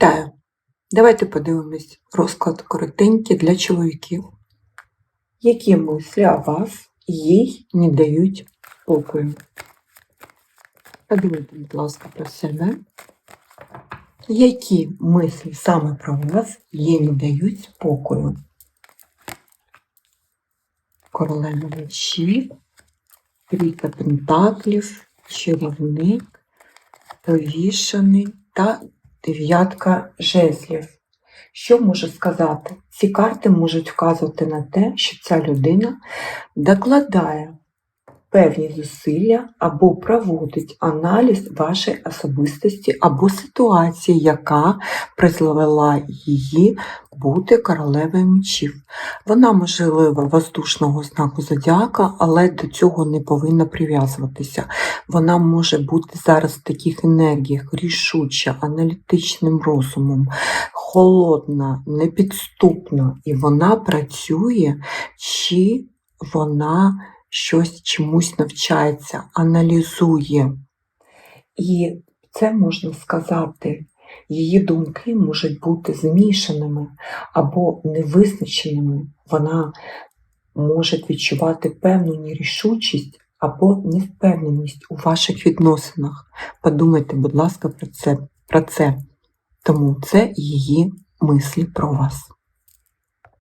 Вітаю! Давайте подивимось розклад коротенький для чоловіків. Які мислі о вас їй не дають спокою? Подумайте, будь ласка, про себе. Які мислі саме про вас їй не дають спокою? Королева мечів, трійка пентаклів, чарівник, повішений та дев'ятка жезлів. Що можу сказати? Ці карти можуть вказувати на те, що ця людина докладає певні зусилля або проводить аналіз вашої особистості або ситуації, яка призвела її бути королевою мечів. Вона, можливо, воздушного знаку зодіака, але до цього не повинна прив'язуватися. Вона може бути зараз в таких енергіях рішуча, аналітичним розумом, холодна, непідступна, і вона працює, чи вона щось чомусь навчається, аналізує. І це можна сказати, її думки можуть бути змішаними або невизначеними. Вона може відчувати певну нерішучість або невпевненість у ваших відносинах. Подумайте, будь ласка, про це. Про це. Тому це її мислі про вас.